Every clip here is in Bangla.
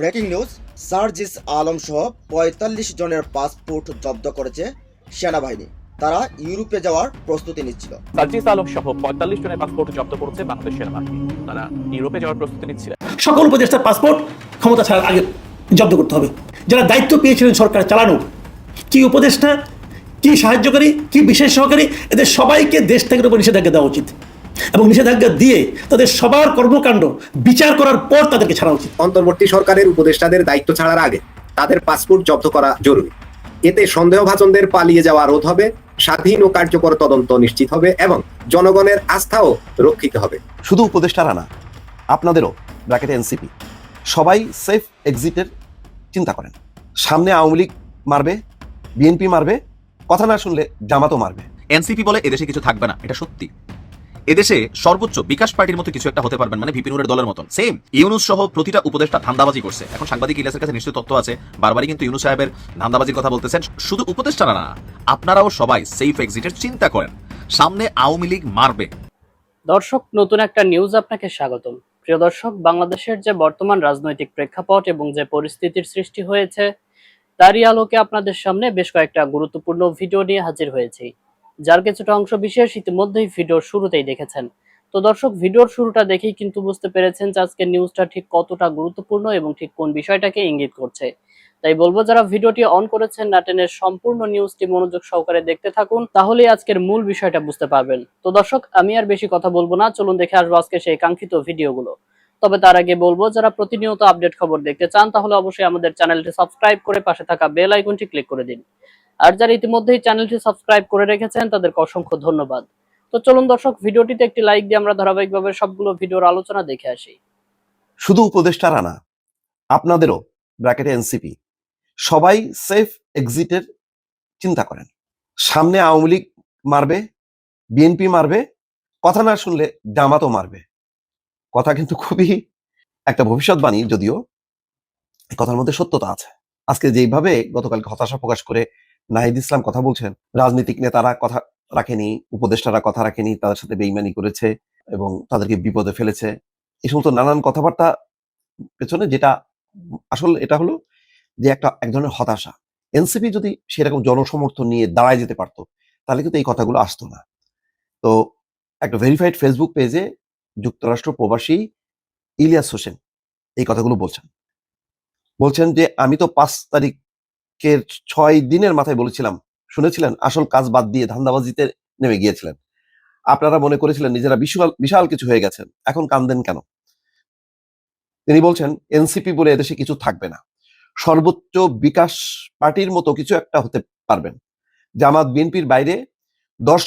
ব্রেকিং নিউজ সার্জিস আলম সহ পঁয়তাল্লিশ জনের পাসপোর্ট জব্দ করেছে সেনাবাহিনী। তারা ইউরোপে যাওয়ার প্রস্তুতি নিচ্ছিল। সার্জিস আলম সহ পঁয়তাল্লিশ জনের পাসপোর্ট জব্দ করেছে বাংলাদেশ সেনাবাহিনী। তারা ইউরোপে যাওয়ার প্রস্তুতি নিচ্ছিলেন সকল উপদেষ্টার পাসপোর্ট ক্ষমতা ছাড়ার আগে জব্দ করতে হবে। যারা দায়িত্ব পেয়েছিলেন সরকার চালানো কি উপদেষ্টা কি সাহায্যকারী কি বিশেষ সহকারী এদের সবাইকে দেশ থেকে উপর নিষেধাজ্ঞা দেওয়া উচিত। এবং নিষেধাজ্ঞা দিয়ে তাদের সবার কর্মকাণ্ড বিচার করার পর তাদেরকে ছাড়া উচিত। অন্তর্বর্তী সরকারের উপদেষ্টাদের দায়িত্ব ছাড়ার আগে তাদের পাসপোর্ট জব্দ করা জরুরি। এতে সন্দেহভাজনদের পালিয়ে যাওয়া রোধ হবে স্বাধীন ও কার্যকর তদন্ত নিশ্চিত হবে এবং জনগণের আস্থাও রক্ষিত হবে। শুধু উপদেষ্টারা না আপনাদেরও ব্র্যাকেটে এনসিপি সবাই সেফ এক্সিটের চিন্তা করেন। সামনে আওয়ামী লীগ মারবে বিএনপি মারবে কথা না শুনলে জামাতও মারবে। এনসিপি বলে এদেশে কিছু থাকবে না এটা সত্যি। এদেশে সর্বোচ্চ বিকাশ পার্টির মতো কিছু একটা হতে পারবেন মানে ভিপিনুরের দলের মতন। সেম ইউনুস সহ প্রতিটা উপদেষ্টা ধান্দাবাজি করছে। এখন সাংবাদিক ইলিয়াসের কাছে নিশ্চয় তথ্য আছে। বারবারই কিন্তু ইউনুস সাহেবের ধান্দাবাজির কথা বলতেছেন। শুধু উপদেষ্টারা না, আপনারাও সবাই সেফ এক্সিটের চিন্তা করেন। সামনে আওয়ামী লীগ মারবে। দর্শক, নতুন একটা নিউজ আপনাকে স্বাগতম। প্রিয় দর্শক, বাংলাদেশের যে বর্তমান রাজনৈতিক প্রেক্ষাপট এবং যে পরিস্থিতির সৃষ্টি হয়েছে, তারই আলোকে আপনাদের সামনে বেশ কয়েকটা গুরুত্বপূর্ণ ভিডিও নিয়ে হাজির হয়েছি। যার কিছুটা অংশ বিশেষ ইতিমধ্যেই ভিডিওর শুরুতেই দেখেছেন। তো দর্শক ভিডিওর শুরুটা দেখেই কিন্তু বুঝতে পেরেছেন যে আজকের নিউজটা ঠিক কতটা গুরুত্বপূর্ণ এবং ঠিক কোন বিষয়টাকে ইঙ্গিত করছে। তাই বলব, যারা ভিডিওটি অন করেছেন নাটেনের সম্পূর্ণ নিউজটি মনোযোগ সহকারে দেখতে থাকুন, তাহলেই আজকের মূল বিষয়টা বুঝতে পারবেন। তো দর্শক, আমি আর বেশি কথা বলব না, চলুন দেখে আসব আজকে সেই কাঙ্ক্ষিত ভিডিওগুলো তবে তার আগে বলব, যারা প্রতিনিয়ত আপডেট খবর দেখতে চান, তাহলে অবশ্যই আমাদের চ্যানেলটি সাবস্ক্রাইব করে পাশে থাকা বেল আইকনটি ক্লিক করে দিন। আর যারা ইতিমধ্যেই চ্যানেলটি সাবস্ক্রাইব করে রেখেছেন, তাদেরকে অসংখ্য ধন্যবাদ। তো চলুন দর্শক, ভিডিওটিতে একটি লাইক দিয়ে আমরা ধারাবাহিকভাবে সবগুলো ভিডিওর আলোচনা দেখে আসি। শুধু উপদেষ্টারা না আপনাদেরও ব্র্যাকেটে এনসিপি, সবাই সেফ এক্সিটের চিন্তা করেন। সামনে আওয়ামী লীগ মারবে, বিএনপি মারবে, কথা না শুনলে জামাতও মারবে। কথা কিন্তু খুবই একটা ভবিষ্যৎবাণী যদিও কথার মধ্যে সত্যতা আছে। আজকে যেইভাবে গতকালকে হতাশা প্রকাশ করে নাহিদ ইসলাম কথা বলছেন। রাজনৈতিক নেতারা কথা রাখেনি, উপদেষ্টারা কথা রাখেনি, তাদের সাথে বেইমানি করেছে এবং তাদেরকে বিপদে ফেলেছে। এই সমস্ত নানান কথাবার্তা পেছনে যেটা আসল এটা হলো যে একটা এক ধরনের হতাশা। এনসিপি যদি সেরকম জনসমর্থন নিয়ে দাঁড়ায় যেতে পারতো, তাহলে কিন্তু এই কথাগুলো আসতো না। তো একটা ভেরিফাইড ফেসবুক পেজে যুক্তরাষ্ট্র প্রবাসী ইলিয়াস হোসেন এই কথাগুলো বলছেন। বলছেন যে, আমি তো পাঁচ তারিখের ছয় দিনের মাথায় বলেছিলাম, শুনেছিলেন? আসল কাজ বাদ দিয়ে ধান্দাবাজিতে নেমে গিয়েছিলেন। আপনারা মনে করেছিলেন নিজেরা বিশাল বিশাল কিছু হয়ে গেছেন। এখন কান্দেন কেন? তিনি বলছেন, এনসিপি বলে এদেশে কিছু থাকবে না। সর্বোচ্চ বিকাশ পার্টির মতো কিছু একটা হতে পারবেন। জামাত, বিএনপির বাইরে দশ,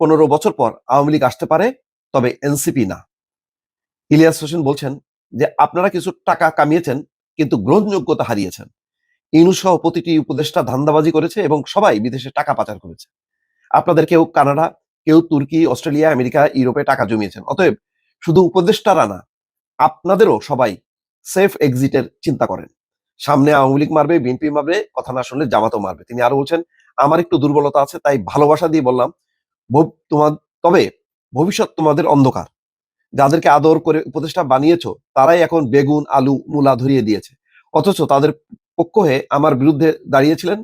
পনেরো বছর পর আওয়ামী লীগ আসতে পারে, তবে এনসিপি না। ইলিয়াস হোসেন বলছেন যে, আপনারা কিছু টাকা কামিয়েছেন, কিন্তু গ্রহণযোগ্যতা হারিয়েছেন। ইনুস সহ প্রতিটি উপদেষ্টা ধান্দাবাজি করেছে এবং সবাই বিদেশে টাকা পাচার করেছে। আপনাদের কেউ কানাডা, কেউ তুর্কি, অস্ট্রেলিয়া, আমেরিকা, ইউরোপে টাকা জমিয়েছেন। অতএব শুধু উপদেষ্টারা না, আপনাদেরও সবাই সেফ এক্সিটের চিন্তা করেন। সামনে আওয়ামী লীগ মারবে, বিএনপি মারবে, কথা না শুনলে জামাতও মারবে। তিনি আরও বলছেন, আমার একটু দুর্বলতা আছে, তাই ভালোবাসা দিয়ে বললাম তোমার, তবে ভবিষ্যৎ তোমাদের অন্ধকার। যাদেরকে আদর করে উপদেষ্টা বানিয়েছ, তারাই এখন বেগুন, আলু, মূলা ধরিয়ে দিয়েছে। অথচ তাদের পক্ষ হয়ে আমার বিরুদ্ধে দাঁড়িয়েছিলেন।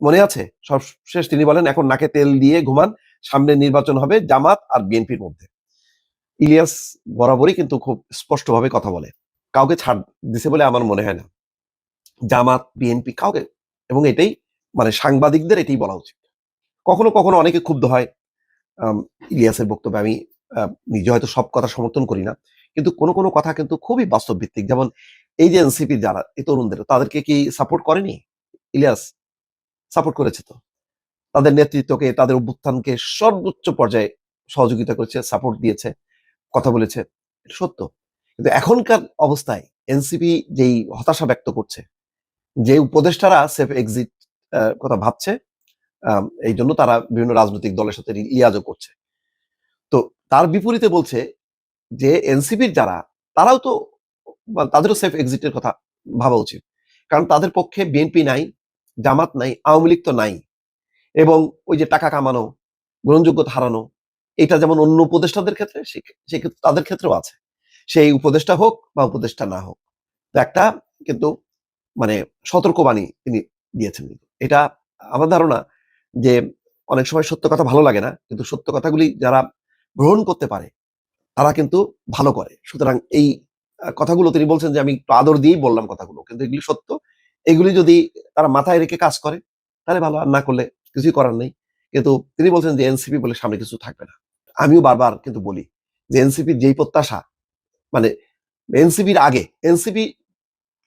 মনে আছে? সব শেষ তিনি বলেন, এখন নাকে তেল দিয়ে ঘুমান, সামনে নির্বাচন হবে জামাত আর বিএনপির মধ্যে। ইলিয়াস বরাবরই কিন্তু খুব স্পষ্টভাবে কথা বলে। কাউকে ছাড় দিছে বলে আমার মনে হয় না। জামাত, বিএনপি কাউকে, এবং এটাই মানে সাংবাদিকদের এটাই বলা উচিত। কখনো কখনো অনেকে ক্ষুব্ধ হয়। ইলিয়াসের বক্তব্যে আমি নিজে হয়তো সব কথা সমর্থন করি না। কিন্তু কোনো কোনো কথা কিন্তু খুবই বাস্তব ভিত্তিক যেমন এই যে এনসিপি যারা, এই তরুণদের তাদেরকে কি সাপোর্ট করেনি? ইলিয়াস সাপোর্ট করেছে তো? তাদের নেতৃত্বকে, তাদের অভ্যুত্থানকে সর্বোচ্চ পর্যায়ে সহযোগিতা করেছে সাপোর্ট দিয়েছে, কথা বলেছে। সত্য। কিন্তু এখনকার অবস্থায় এনসিপি যেই হতাশা ব্যক্ত করছে, যে উপদেষ্টারা সেফ এক্সিট কথা ভাবছে এই জন্য তারা বিভিন্ন রাজনৈতিক দলের সাথে ইয়াজও করছে। তো তার বিপরীতে বলছে যে এনসিপির যারা, তারাও তো তাদেরও সেফ এক্সিটের কথা ভাবা উচিত। কারণ তাদের পক্ষে বিএনপি নাই, জামাত নাই, আওয়ামী লীগ তো নাই। এবং ওই যে টাকা কামানো, গ্রহণযোগ্যতা হারানো, এটা যেমন অন্য উপদেষ্টাদের ক্ষেত্রে সেক্ষেত্রে তাদের ক্ষেত্রেও আছে। সেই উপদেষ্টা হোক বা উপদেষ্টা না হোক। একটা কিন্তু মানে সতর্কবাণী তিনি দিয়েছেন এটা আমার ধারণা যে অনেক সময় সত্য কথা ভালো লাগে না, কিন্তু সত্য কথাগুলি যারা গ্রহণ করতে পারে, তারা কিন্তু ভালো করে। সুতরাং এই কথাগুলো তিনি বলছেন যে আমি একটু আদর দিয়েই বললাম কথাগুলো, কিন্তু এগুলি সত্য। এগুলি যদি তারা মাথায় রেখে কাজ করে, তাহলে ভালো, আর না করলে কিছুই করার নেই। কিন্তু তিনি বলছেন যে এনসিপি বলে সামনে কিছু থাকবে না। আমিও বারবার কিন্তু বলি যে এনসিপির যেই প্রত্যাশা মানে এনসিপির আগে, এনসিপি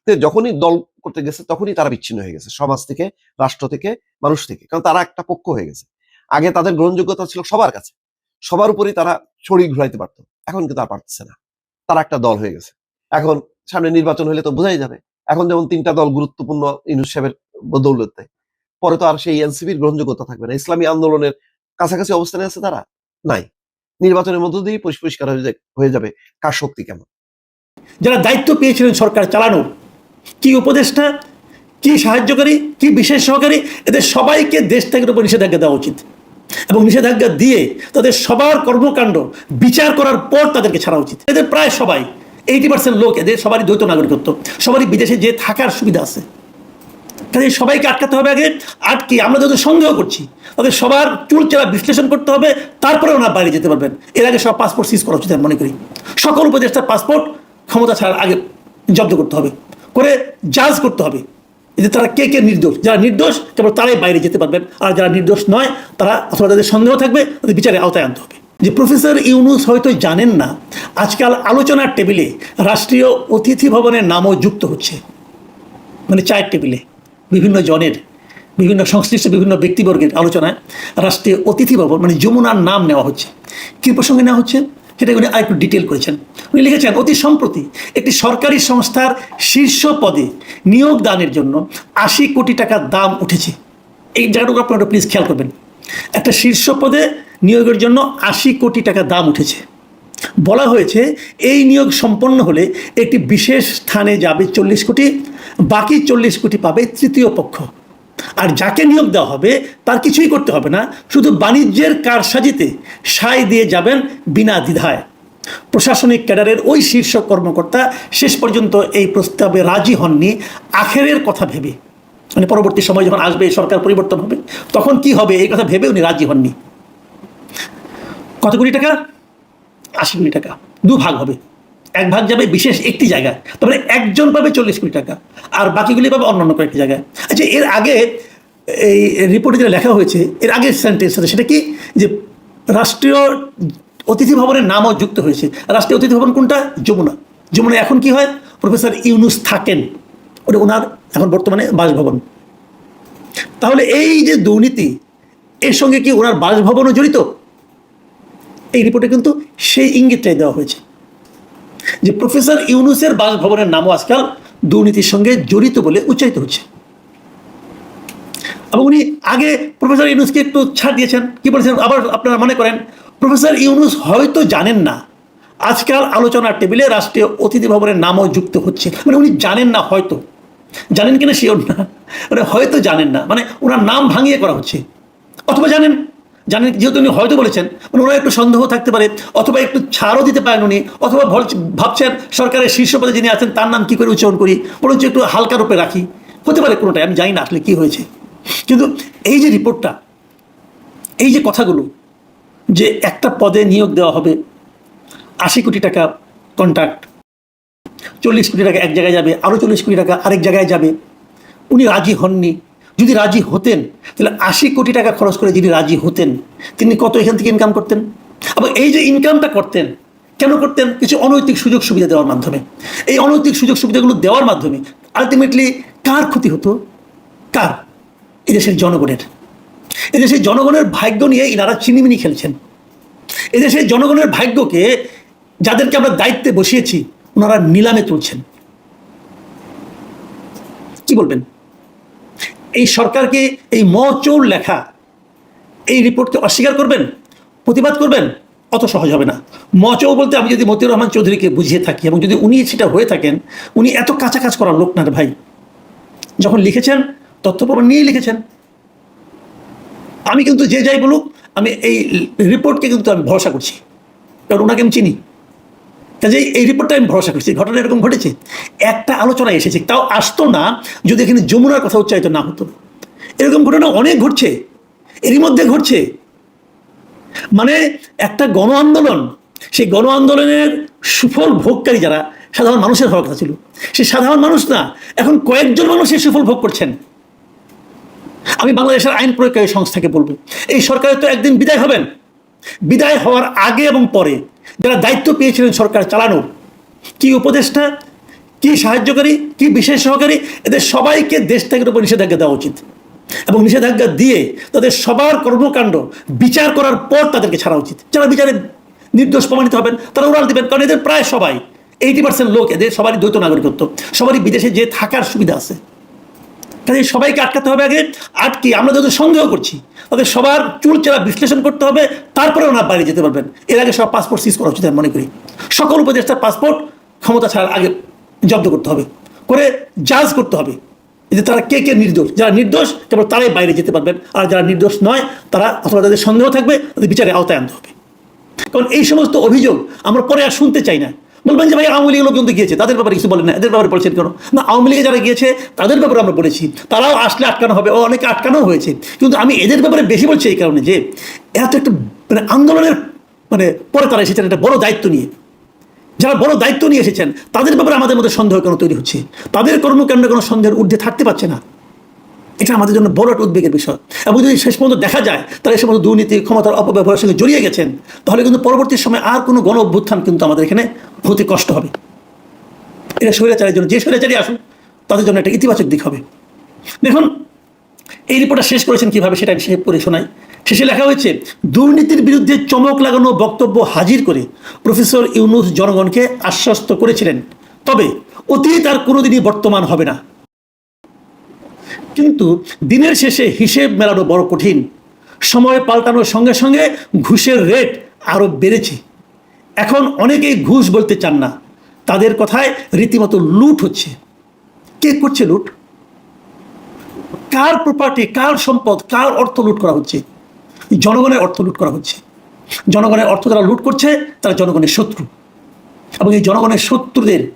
যখনই দল করতে গেছে তখনই তারা বিচ্ছিন্ন হয়ে গেছে, সমাজ থেকে, রাষ্ট্র থেকে, মানুষ থেকে, কারণ তারা একটা পক্ষ হয়ে গেছে। আগে তাদের গ্রহণযোগ্যতা ছিল সবার কাছে, সবার উপরই তারা ছড়ি ঘুরাইতে পারতো, এখন কিন্তু আর পারতেছে না। তারা একটা দল হয়ে গেছে। এখন সামনে নির্বাচন হলে তো বোঝাই যাবে। এখন যেমন তিনটা দল গুরুত্বপূর্ণ ইনুস সাহেবের দৌলতে, পরে তো আর সেই এনসিপির গ্রহণযোগ্যতা থাকবে না। ইসলামী আন্দোলনের কাছাকাছি অবস্থানে আছে তারা? নাই। নির্বাচনের মধ্য পরিষ- পরিষ্কার হয়ে যাবে কার শক্তি কেমন? যারা দায়িত্ব পেয়েছিলেন সরকার চালানোর, কি উপদেষ্টা, কি সাহায্যকারী, কি বিশেষ সহকারী, এদের সবাইকে দেশ থেকে উপর নিষেধাজ্ঞা দেওয়া উচিত। এবং নিষেধাজ্ঞা দিয়ে তাদের সবার কর্মকাণ্ড বিচার করার পর তাদেরকে ছাড়া উচিত। এদের প্রায় সবাই এইটি পার্সেন্ট লোক এদের সবারই দ্বৈত নাগরিকত্ব, সবারই বিদেশে যে থাকার সুবিধা আছে। কাজে সবাইকে আটকাতে হবে আগে আটকে আমরা যাদের সন্দেহ করছি, তাদের সবার চুলচেরা বিশ্লেষণ করতে হবে তারপরে ওনারা বাইরে যেতে পারবেন। এর আগে সব পাসপোর্ট সিজ করা উচিত আমি মনে করি। সকল উপদেষ্টার পাসপোর্ট ক্ষমতা ছাড়ার আগে জব্দ করতে হবে, করে জাজ করতে হবে, যে তারা কে কে নির্দোষ। যারা নির্দোষ, কেবল তারাই বাইরে যেতে পারবেন, আর যারা নির্দোষ নয়, তারা অথবা তাদের সন্দেহ থাকবে, তাদের বিচারে আওতায় আনতে হবে। যে প্রফেসর ইউনুস হয়তো জানেন না, আজকাল আলোচনার টেবিলে রাষ্ট্রীয় অতিথি ভবনের নামও যুক্ত হচ্ছে। মানে চায়ের টেবিলে, বিভিন্ন জনের, বিভিন্ন সংশ্লিষ্ট বিভিন্ন ব্যক্তিবর্গের আলোচনায় রাষ্ট্রীয় অতিথি ভবন মানে যমুনার নাম নেওয়া হচ্ছে। কী প্রসঙ্গে নেওয়া হচ্ছে? সেটা উনি আরেকটু ডিটেল করেছেন। উনি লিখেছেন, অতি সম্প্রতি একটি সরকারি সংস্থার শীর্ষ পদে নিয়োগ দানের জন্য আশি কোটি টাকার দাম উঠেছে। এই জায়গাটুকু আপনারা প্লিজ খেয়াল করবেন। একটা শীর্ষ পদে নিয়োগের জন্য আশি কোটি টাকা দাম উঠেছে। বলা হয়েছে, এই নিয়োগ সম্পন্ন হলে একটি বিশেষ স্থানে যাবে চল্লিশ কোটি, বাকি চল্লিশ কোটি পাবে তৃতীয় পক্ষ। আর যাকে নিয়োগ দেওয়া হবে, তার কিছুই করতে হবে না, শুধু বাণিজ্যের কারসাজিতে সায় দিয়ে যাবেন বিনা দ্বিধায়। প্রশাসনিক ক্যাডারের ওই শীর্ষ কর্মকর্তা শেষ পর্যন্ত এই প্রস্তাবে রাজি হননি, আখেরের কথা ভেবে। মানে পরবর্তী সময় যখন আসবে, সরকার পরিবর্তন হবে, তখন কি হবে, এই কথা ভেবে উনি রাজি হননি। কত কোটি টাকা? আশি কোটি টাকা। দু ভাগ হবে। এক ভাগ যাবে বিশেষ একটি জায়গায়। তারপরে একজন পাবে চল্লিশ কোটি টাকা। আর বাকিগুলি পাবে অন্যান্য কয়েকটি জায়গায়। আচ্ছা এর আগে এই রিপোর্টে যেটা লেখা হয়েছে, এর আগের সেন্টেন্স সেটা কি? যে রাষ্ট্রীয় অতিথি ভবনের নামও যুক্ত হয়েছে। রাষ্ট্রীয় অতিথি ভবন কোনটা? যমুনা। যমুনা এখন কি হয়? প্রফেসর ইউনুস থাকেন। ওটা ওনার এখন বর্তমানে বাসভবন। তাহলে এই যে দুর্নীতি, এর সঙ্গে কি ওনার বাসভবনও জড়িত? এই রিপোর্টে কিন্তু সেই ইঙ্গিতটাই দেওয়া হয়েছে যে প্রফেসর ইউনুসের বাসভবনের নামও আজকাল দুর্নীতির সঙ্গে জড়িত বলে উচ্চারিত হচ্ছে। এবং উনি আগে প্রফেসর ইউনুসকে একটু ছাড় দিয়েছেন। কি বলেছেন? আবার আপনারা মনে করেন, প্রফেসর ইউনুস হয়তো জানেন না, আজকাল আলোচনার টেবিলে রাষ্ট্রীয় অতিথি ভবনের নামও যুক্ত হচ্ছে। মানে উনি জানেন না হয়তো। জানেন কিনা শিওর না মানে হয়তো জানেন না। মানে ওনার নাম ভাঙিয়ে করা হচ্ছে। অথবা জানেন জানেন, যেহেতু উনি হয়তো বলেছেন মানে ওনার একটু সন্দেহ থাকতে পারে, অথবা একটু ছাড়ও দিতে পারেন উনি, অথবা ভাবছ- ভাবছেন সরকারের শীর্ষ পদে যিনি আছেন, তার নাম কি করে উচ্চারণ করি, বরঞ্চ একটু হালকা রূপে রাখি। হতে পারে কোনোটাই, আমি জানি না আসলে কী হয়েছে। কিন্তু এই যে রিপোর্টটা, এই যে কথাগুলো, যে একটা পদে নিয়োগ দেওয়া হবে, আশি কোটি টাকা কন্ট্রাক্ট চল্লিশ কোটি টাকা এক জায়গায় যাবে আরও চল্লিশ কোটি টাকা আরেক জায়গায় যাবে, উনি রাজি হননি যদি রাজি হতেন, তাহলে আশি কোটি টাকা খরচ করে যদি রাজি হতেন, তিনি কত এখান থেকে ইনকাম করতেন? আবার এই যে ইনকামটা করতেন, কেন করতেন? কিছু অনৈতিক সুযোগ সুবিধা দেওয়ার মাধ্যমে। এই অনৈতিক সুযোগ সুবিধাগুলো দেওয়ার মাধ্যমে আলটিমেটলি কার ক্ষতি হতো? কার? এদেশের জনগণের। এদেশের জনগণের ভাগ্য নিয়ে ইনারা চিনিমিনি খেলছেন। এদেশের জনগণের ভাগ্যকে যাদেরকে আমরা দায়িত্বে বসিয়েছি, ওনারা নিলামে তুলছেন। কি বলবেন? এই সরকারকে এই মচৌর লেখা, এই রিপোর্টকে অস্বীকার করবেন, প্রতিবাদ করবেন, অত সহজ হবে না। মচৌ বলতে আমি যদি মতিউর রহমান চৌধুরীকে বুঝিয়ে থাকি এবং যদি উনি সেটা হয়ে থাকেন, উনি এত কাছা কাজ করার লোক না ভাই। যখন লিখেছেন তথ্য প্রমাণ নিয়েই লিখেছেন। আমি কিন্তু যে যাই বলুক, আমি এই রিপোর্টকে কিন্তু আমি ভরসা করছি। কারণ ওনাকে আমি চিনি। কাজে এই রিপোর্টটা আমি ভরসা করছি। ঘটনা এরকম ঘটেছে, একটা আলোচনা এসেছে, তাও আসতো না যদি এখানে যমুনার কথা উচ্চারিত না হতো। এরকম ঘটনা অনেক ঘটছে, এরই মধ্যে ঘটছে। মানে একটা গণ আন্দোলন, সেই গণ আন্দোলনের সুফল ভোগকারী যারা, সাধারণ মানুষের হওয়ার কথা ছিল, সে সাধারণ মানুষ না, এখন কয়েকজন মানুষ এই সুফল ভোগ করছেন। আমি বাংলাদেশের আইন প্রয়োগকারী সংস্থাকে বলব, এই সরকারের তো একদিন বিদায় হবেন। বিদায় হওয়ার আগে এবং পরে যারা দায়িত্ব পেয়েছিলেন সরকার চালানোর, কি উপদেষ্টা, কি সাহায্যকারী, কি বিশেষ সহকারী, এদের সবাইকে দেশ থেকে উপর নিষেধাজ্ঞা দেওয়া উচিত। এবং নিষেধাজ্ঞা দিয়ে তাদের সবার কর্মকাণ্ড বিচার করার পর তাদেরকে ছাড়া উচিত। যারা বিচারে নির্দোষ প্রমাণিত হবেন, তারা উড়াল দিবেন, কারণ এদের প্রায় সবাই এইটি পার্সেন্ট লোক এদের সবারই দ্বৈত নাগরিকত্ব, সবারই বিদেশে যে থাকার সুবিধা আছে। কাজে সবাইকে আটকাতে হবে আগে, আটকে আমরা যাদের সন্দেহ করছি তাদের সবার চুলচেরা বিশ্লেষণ করতে হবে, তারপরে ওনার বাইরে যেতে পারবেন। এর আগে সব পাসপোর্ট সিজ করা উচিত আমি মনে করি। সকল উপদেষ্টার পাসপোর্ট ক্ষমতা ছাড়ার আগে জব্দ করতে হবে, করে জাজ করতে হবে যে তারা কে কে নির্দোষ। যারা নির্দোষ, কেবল তারাই বাইরে যেতে পারবেন, আর যারা নির্দোষ নয়, তারা অথবা তাদের সন্দেহ থাকবে, তাদের বিচারে আওতায় আনতে হবে। কারণ এই সমস্ত অভিযোগ আমরা পরে আর শুনতে চাই না। বলবেন যে ভাই আওয়ামী লীগের লোকজন তো গিয়েছে, তাদের ব্যাপারে কিছু বলেন না, এদের ব্যাপারে বলছেন কেন? না, আওয়ামী লীগে যারা গিয়েছে, তাদের ব্যাপারে আমরা বলেছি। তারাও আসলে আটকানো হবে, ও অনেকে আটকানো হয়েছে। কিন্তু আমি এদের ব্যাপারে বেশি বলছি এই কারণে যে, এরা তো একটা মানে আন্দোলনের মানে পরে তারা এসেছেন, একটা বড় দায়িত্ব নিয়ে। যারা বড় দায়িত্ব নিয়ে এসেছেন, তাদের ব্যাপারে আমাদের মধ্যে সন্দেহ কেন তৈরি হচ্ছে? তাদের কর্মকাণ্ডে কোনো সন্দেহের ঊর্ধ্বে থাকতে পারছে না। এটা আমাদের জন্য বড় একটা উদ্বেগের বিষয়। এবং যদি শেষ পর্যন্ত দেখা যায় তারা এই সমস্ত দুর্নীতি, ক্ষমতার অপব্যবহারের সঙ্গে জড়িয়ে গেছেন, তাহলে কিন্তু পরবর্তী সময় আর কোনো গণ অভ্যুত্থান কিন্তু আমাদের এখানে হতে কষ্ট হবে। এটা স্বৈরাচারের জন্য, যে স্বৈরাচারী আসুন তাদের জন্য একটা ইতিবাচক দিক হবে। দেখুন, এই রিপোর্টটা শেষ করেছেন কীভাবে সেটা আমি করে শোনাই। শেষে লেখা হয়েছে, দুর্নীতির বিরুদ্ধে চমক লাগানো বক্তব্য হাজির করে প্রফেসর ইউনুস জনগণকে আশ্বস্ত করেছিলেন। তবে অতীত আর কোনোদিনই বর্তমান হবে না। কিন্তু দিনের শেষে হিসেব মেলানো বড় কঠিন। সময় পাল্টানোর সঙ্গে সঙ্গে ঘুষের রেট আরও বেড়েছে। এখন অনেকেই ঘুষ বলতে চান না। তাদের কথায় রীতিমতো লুট হচ্ছে। কে করছে লুট? কার প্রপার্টি কার সম্পদ, কার অর্থ লুট করা হচ্ছে? জনগণের অর্থ লুট করা হচ্ছে। জনগণের অর্থ যারা লুট করছে, তারা জনগণের শত্রু। এবং এই জনগণের শত্রুদের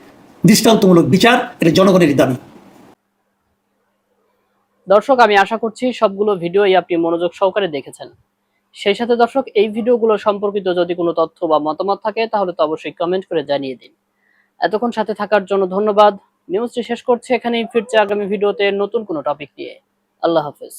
দৃষ্টান্তমূলক বিচার, এটা জনগণেরই দাবি। দর্শক, আমি আশা করছি সবগুলো ভিডিওই আপনি মনোযোগ সহকারে দেখেছেন। সেই সাথে দর্শক, এই ভিডিওগুলো সম্পর্কিত যদি কোনো তথ্য বা মতামত থাকে, তাহলে তো অবশ্যই কমেন্ট করে জানিয়ে দিন। এতক্ষণ সাথে থাকার জন্য ধন্যবাদ। নিউজটি শেষ করছে এখানেই, ফিরছে আগামী ভিডিওতে নতুন কোনো টপিক নিয়ে। আল্লাহ হাফেজ।